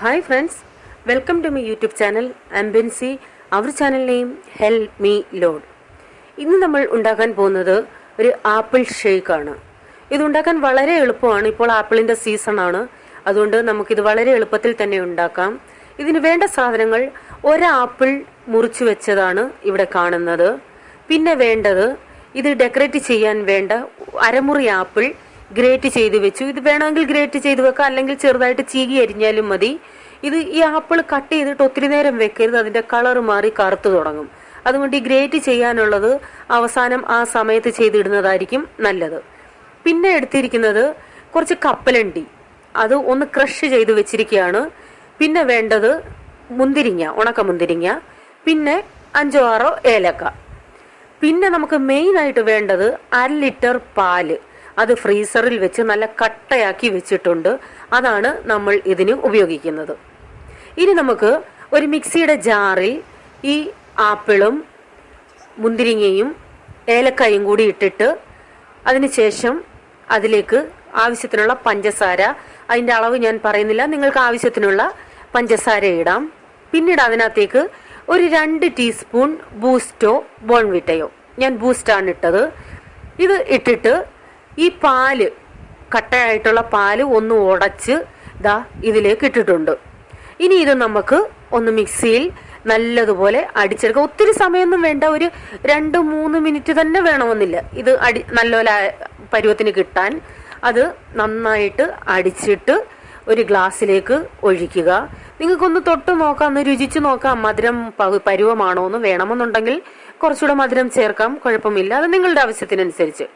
Hi friends welcome to my YouTube channel ആംബൻസി our channel name help me lord ഇന്ന് നമ്മൾ ഉണ്ടാക്കാൻ പോകുന്നത് ഒരു ആപ്പിൾ ഷേക്ക് ആണ്. ഇത് ഉണ്ടാക്കാൻ വളരെ എളുപ്പമാണ്. ഇപ്പോൾ ആപ്പിളിന്റെ സീസൺ ആണ്. അതുകൊണ്ട് നമുക്കിത് വളരെ എളുപ്പത്തിൽ തന്നെ ഉണ്ടാക്കാം. ഇതിന് വേണ്ട സാധനങ്ങൾ ഒരാപ്പിൾ മുറിച്ചു വെച്ചതാണ് ഇവിടെ കാണുന്നത്. പിന്നെ വേണ്ടത് ഇത് ഡെക്കറേറ്റ് ചെയ്യാൻ വേണ്ട അരമുറി ആപ്പിൾ ഗ്രേറ്റ് ചെയ്ത് വെച്ചു. ഇത് വേണമെങ്കിൽ ഗ്രേറ്റ് ചെയ്ത് വെക്കാം. അല്ലെങ്കിൽ ചെറുതായിട്ട് ചീകി അരിഞ്ഞാലും മതി. ഇത് ഈ ആപ്പിൾ കട്ട് ചെയ്തിട്ട് ഒത്തിരി നേരം വെക്കരുത്. അതിന്റെ കളർ മാറി കറുത്തു തുടങ്ങും. അതുകൊണ്ട് ഈ ഗ്രേറ്റ് ചെയ്യാനുള്ളത് അവസാനം ആ സമയത്ത് ചെയ്തിടുന്നതായിരിക്കും നല്ലത്. പിന്നെ എടുത്തിരിക്കുന്നത് കുറച്ച് കപ്പലണ്ടി. അത് ഒന്ന് ക്രഷ് ചെയ്ത് വെച്ചിരിക്കുകയാണ്. പിന്നെ വേണ്ടത് മുന്തിരിങ്ങ ഉണക്ക മുന്തിരിങ്ങ. പിന്നെ അഞ്ചോ ആറോ ഏലക്ക. പിന്നെ നമുക്ക് മെയിൻ ആയിട്ട് വേണ്ടത് അര ലിറ്റർ പാൽ. അത് ഫ്രീസറിൽ വെച്ച് നല്ല കട്ടയാക്കി വെച്ചിട്ടുണ്ട്. അതാണ് നമ്മൾ ഇതിന് ഉപയോഗിക്കുന്നത്. ഇനി നമുക്ക് ഒരു മിക്സിയുടെ ജാറിൽ ഈ ആപ്പിളും മുന്തിരിങ്ങയും ഏലക്കായും കൂടി ഇട്ടിട്ട് അതിനുശേഷം അതിലേക്ക് ആവശ്യത്തിനുള്ള പഞ്ചസാര അതിന്റെ അളവ് ഞാൻ പറയുന്നില്ല നിങ്ങൾക്ക് ആവശ്യത്തിനുള്ള പഞ്ചസാര ഇടാം. പിന്നീട് അതിനകത്തേക്ക് ഒരു രണ്ട് ടീസ്പൂൺ ബൂസ്റ്റോ ബോൺവിറ്റയോ ഞാൻ ബൂസ്റ്റാണ് ഇട്ടത്. ഇത് ഇട്ടിട്ട് ഈ പാൽ കട്ടയായിട്ടുള്ള പാൽ ഒന്ന് ഉടച്ച് ദാ ഇതിലേക്ക് ഇട്ടിട്ടുണ്ട്. ഇനി ഇത് നമുക്ക് ഒന്ന് മിക്സിയിൽ നല്ലതുപോലെ അടിച്ചെടുക്കുക ഒത്തിരി സമയമൊന്നും വേണ്ട. ഒരു രണ്ട് മൂന്ന് മിനിറ്റ് തന്നെ വേണമെന്നില്ല. ഇത് അടി നല്ലപോലെ പരുവത്തിന് കിട്ടാൻ. അത് നന്നായിട്ട് അടിച്ചിട്ട് ഒരു ഗ്ലാസ്സിലേക്ക് ഒഴിക്കുക. നിങ്ങൾക്കൊന്ന് തൊട്ട് നോക്കാം ഒന്ന് രുചിച്ച് നോക്കാം. മധുരം പരുവമാണോ എന്ന് വേണമെന്നുണ്ടെങ്കിൽ കുറച്ചുകൂടെ മധുരം ചേർക്കാം. കുഴപ്പമില്ല. അത് നിങ്ങളുടെ ആവശ്യത്തിനനുസരിച്ച്.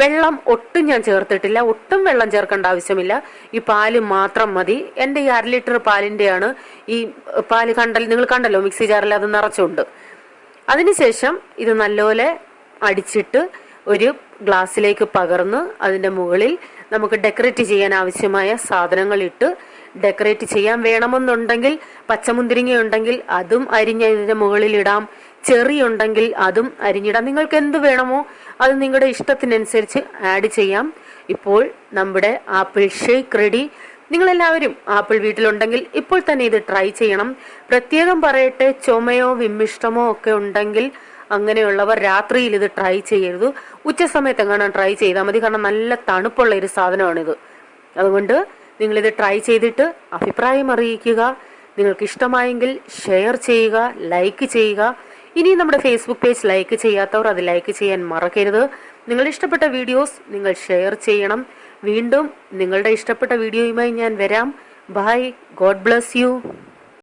വെള്ളം ഒട്ടും ഞാൻ ചേർത്തിട്ടില്ല. ഒട്ടും വെള്ളം ചേർക്കേണ്ട ആവശ്യമില്ല. ഈ പാൽ മാത്രം മതി. എന്റെ ഈ അര ലിറ്റർ പാലിന്റെയാണ് ഈ പാൽ കണ്ടൽ നിങ്ങൾ കണ്ടല്ലോ മിക്സി ജാറിൽ അത് നിറച്ചുണ്ട്. അതിനുശേഷം ഇത് നല്ലപോലെ അടിച്ചിട്ട് ഒരു ഗ്ലാസ്സിലേക്ക് പകർന്ന് അതിന്റെ മുകളിൽ നമുക്ക് ഡെക്കറേറ്റ് ചെയ്യാൻ ആവശ്യമായ സാധനങ്ങൾ ഇട്ട് ഡെക്കറേറ്റ് ചെയ്യാൻ വേണമെന്നുണ്ടെങ്കിൽ പച്ചമുന്തിരിങ്ങ ഉണ്ടെങ്കിൽ അതും അരിഞ്ഞ് ഇതിന്റെ മുകളിൽ ഇടാം ചെറി ഉണ്ടെങ്കിൽ അതും അരിഞ്ഞിടാം. നിങ്ങൾക്ക് എന്ത് വേണമോ അത് നിങ്ങളുടെ ഇഷ്ടത്തിനനുസരിച്ച് ആഡ് ചെയ്യാം. ഇപ്പോൾ നമ്മുടെ ആപ്പിൾ ഷേക്ക് റെഡി. നിങ്ങൾ എല്ലാവരും ആപ്പിൾ വീട്ടിലുണ്ടെങ്കിൽ ഇപ്പോൾ തന്നെ ഇത് ട്രൈ ചെയ്യണം. പ്രത്യേകം പറയട്ടെ ചുമയോ വിമ്മിഷ്ടമോ ഒക്കെ ഉണ്ടെങ്കിൽ അങ്ങനെയുള്ളവർ രാത്രിയിൽ ഇത് ട്രൈ ചെയ്യരുത്. ഉച്ച സമയത്ത് എങ്ങാനും ട്രൈ ചെയ്താൽ മതി. കാരണം നല്ല തണുപ്പുള്ള ഒരു സാധനമാണിത്. അതുകൊണ്ട് നിങ്ങൾ ഇത് ട്രൈ ചെയ്തിട്ട് അഭിപ്രായം അറിയിക്കുക. നിങ്ങൾക്ക് ഇഷ്ടമായെങ്കിൽ ഷെയർ ചെയ്യുക ലൈക്ക് ചെയ്യുക. ഇനി നമ്മുടെ ഫേസ്ബുക്ക് പേജ് ലൈക്ക് ചെയ്യാത്തവർ അത് ലൈക്ക് ചെയ്യാൻ മറക്കരുത്. നിങ്ങൾ ഇഷ്ടപ്പെട്ട വീഡിയോസ് നിങ്ങൾ ഷെയർ ചെയ്യണം. വീണ്ടും നിങ്ങളുടെ ഇഷ്ടപ്പെട്ട വീഡിയോയുമായി ഞാൻ വരാം. By God bless you